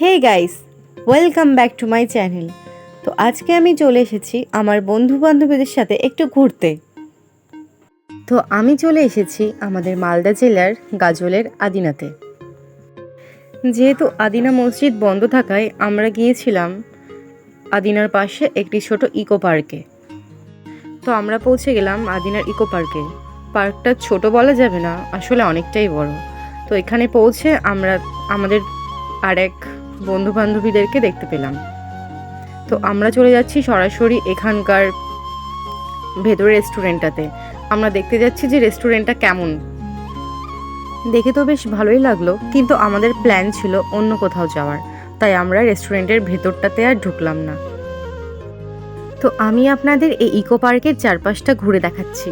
Hey guys, welcome back to my channel. তো আজকে আমি চলে এসেছি আমার বন্ধু বান্ধবীদের সাথে একটু ঘুরতে। তো আমি চলে এসেছি আমাদের মালদা জেলার গাজলের আদিনাতে। যেহেতু আদিনা মসজিদ বন্ধ থাকায় আমরা গিয়েছিলাম আদিনার পাশে একটি ছোট ইকো পার্কে। তো আমরা পৌঁছে গেলাম আদিনার ইকো পার্কে। পার্কটা ছোট বলা যাবে না, আসলে অনেকটাই বড়। তো এখানে পৌঁছে আমরা, আমাদের আরেক বন্ধু বান্ধবীদেরকে দেখতে পেলাম। তো আমরা চলে যাচ্ছি সরাসরি এখানকার ভেতরে রেস্টুরেন্টটাতে। আমরা দেখতে যাচ্ছি যে রেস্টুরেন্টটা কেমন। দেখে তো বেশ ভালোই লাগল, কিন্তু আমাদের প্ল্যান ছিল অন্য কোথাও যাওয়ার। তাই আমরা রেস্টুরেন্টের ভেতরটাতে আর ঢুকলাম না। তো আমি আপনাদের এই ইকো পার্কের চারপাশটা ঘুরে দেখাচ্ছি।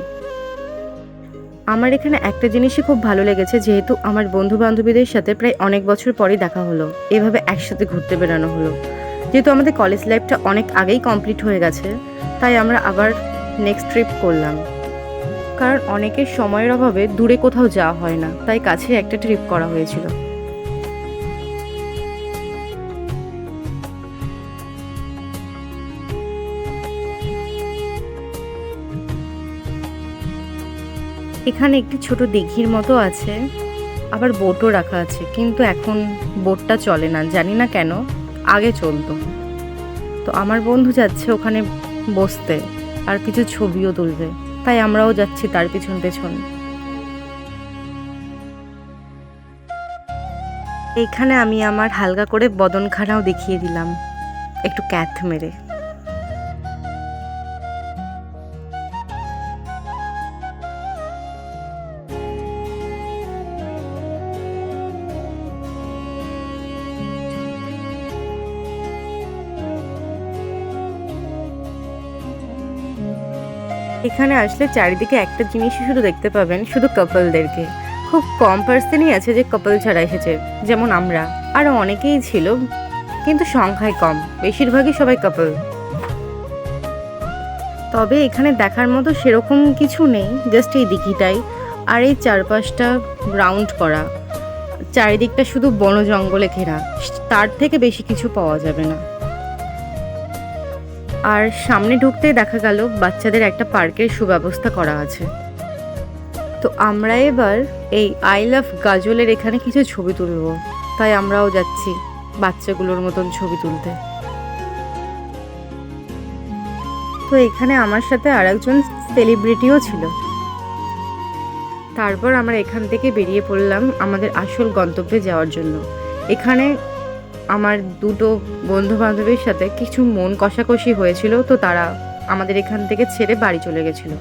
আমার এখানে একটা জিনিসই খুব ভালো লেগেছে, যেহেতু আমার বন্ধু বান্ধবীদের সাথে প্রায় অনেক বছর পরে দেখা হলো। এভাবে একসাথে ঘুরতে বেড়ানো হলো। যেহেতু আমাদের কলেজ লাইফটা অনেক আগেই কমপ্লিট হয়ে গেছে, তাই আমরা আবার নেক্সট ট্রিপ করলাম। কারণ অনেকের সময়ের অভাবে দূরে কোথাও যাওয়া হয় না, তাই কাছে একটা ট্রিপ করা হয়েছিল। এখানে একটি ছোট দিঘির মতো আছে, আবার বোটও রাখা আছে, কিন্তু এখন বোটটা চলে না, জানি না কেন, আগে চলতো। তো আমার বন্ধু যাচ্ছে ওখানে বসতে, আর কিছু ছবিও তুলবে, তাই আমরাও যাচ্ছি তার পিছন পেছন। এইখানে আমি আমার হালকা করে বদনখানাও দেখিয়ে দিলাম, একটু ক্যাথ মেরে। এখানে আসলে চারিদিকে একটা জিনিসই শুধু দেখতে পাবেন, শুধু কাপলদেরকে খুব কম পার্সেনই আছে যে কাপল ছাড়া এসেছে, যেমন আমরা। আরও অনেকেই ছিল, কিন্তু সংখ্যায় কম। বেশিরভাগই সবাই কাপল তবে এখানে দেখার মতো সেরকম কিছু নেই জাস্ট এই দিঘিটাই। আর এই চারপাশটা রাউন্ড করা। চারিদিকটা শুধু বন জঙ্গলে ঘেরা। তার থেকে বেশি কিছু পাওয়া যাবে না। আর সামনে ঢুকতেই দেখা গেল বাচ্চাদের একটা পার্কের সুব্যবস্থা করা আছে। তো আমরা এবার এই আই লাভ গাজলের এখানে কিছু ছবি তুলব। তাই আমরাও যাচ্ছি বাচ্চাগুলোর মতন ছবি তুলতে। তো এখানে আমার সাথে আর একজন সেলিব্রিটিও ছিল। তারপর আমরা এখান থেকে বেরিয়ে পড়লাম আমাদের আসল গন্তব্যে যাওয়ার জন্য। এখানে আমার দুটো বন্ধু বান্ধবীর সাথে কিছু মন কষাকষি হয়েছিল, তো তারা আমাদের এখান থেকে ছেড়ে বাড়ি চলে গেছিল।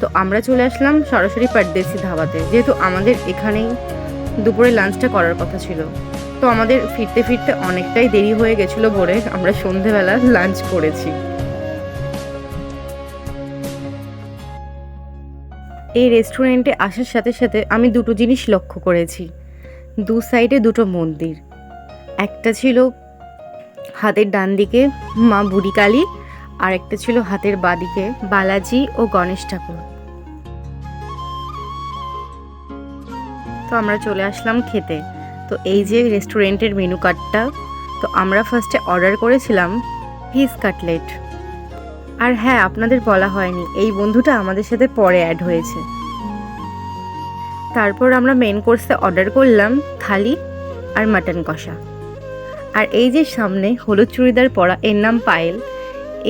তো আমরা চলে আসলাম সরাসরি পারদেশি ধাবাতে, যেহেতু আমাদের এখানেই দুপুরে লাঞ্চটা করার কথা ছিল। তো আমাদের ফিরতে ফিরতে অনেকটাই দেরি হয়ে গেছিল বলে আমরা সন্ধেবেলা লাঞ্চ করেছি। এই রেস্টুরেন্টে আসার সাথে সাথে আমি দুটো জিনিস লক্ষ্য করেছি। দু সাইডে দুটো মন্দির। একটা ছিল হাতের ডান দিকে মা বুড়ি কালী আর একটা ছিল হাতের বাদিকে বালাজি ও গণেশ ঠাকুর। তো আমরা চলে আসলাম খেতে। তো এই যে রেস্টুরেন্টের মেনু কার্ডটা তো আমরা ফার্স্টে অর্ডার করেছিলাম ফিস কাটলেট আর হ্যাঁ আপনাদের বলা হয়নি, এই বন্ধুটা আমাদের সাথে পরে অ্যাড হয়েছে। তারপর আমরা মেন কোর্সে অর্ডার করলাম থালি আর মাটন কষা। আর এই যে সামনে হলুদ চুড়িদার পরা এর নাম পায়েল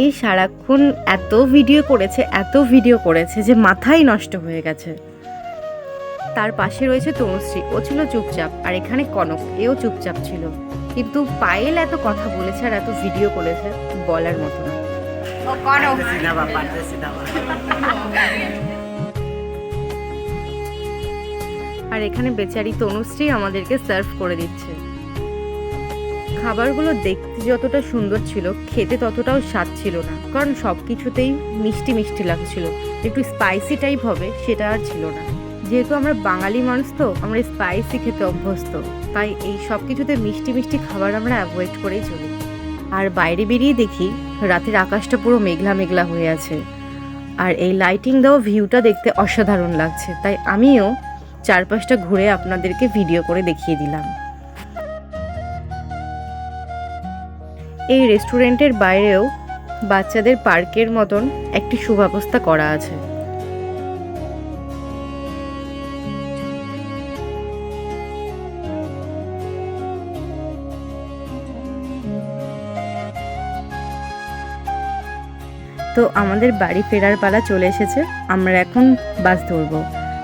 এই সারাক্ষণ এত ভিডিও করেছে এত ভিডিও করেছে যে মাথাই নষ্ট হয়ে গেছে। তার পাশে রয়েছে তনুশ্রী ও ছিল চুপচাপ আর এখানে কনক এও চুপচাপ ছিল। কিন্তু পায়েল এত কথা বলেছে আর এত ভিডিও করেছে বলার মতো না। আর এখানে বেচারি তনুশ্রী আমাদেরকে সার্ভ করে দিচ্ছে। খাবারগুলো দেখতে যতটা সুন্দর ছিল, খেতে ততটাও স্বাদ ছিল না। কারণ সব কিছুতেই মিষ্টি মিষ্টি লাগছিল। একটু স্পাইসি টাইপ হবে, সেটা আর ছিল না। যেহেতু আমরা বাঙালি মানুষ তো, আমরা স্পাইসি খেতে অভ্যস্ত। তাই এই সব কিছুতে মিষ্টি মিষ্টি খাবার আমরা অ্যাভয়েড করেই চলি। আর বাইরে বেরিয়ে দেখি, রাতের আকাশটা পুরো মেঘলা মেঘলা হয়ে আছে। আর এই লাইটিং দেওয়া ভিউটা দেখতে অসাধারণ লাগছে। তাই আমিও চারপাশটা ঘুরে আপনাদেরকে ভিডিও করে দেখিয়ে দিলাম। এই রেস্টুরেন্টের বাইরেও বাচ্চাদের পার্কের মতন একটি সুব্যবস্থা করা আছে। তো আমাদের বাড়ি ফেরার পালা চলে এসেছে, আমরা এখন বাস ধরবো।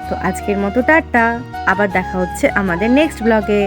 তো আজকের মতো টাটা, আবার দেখা হচ্ছে আমাদের নেক্সট ব্লগে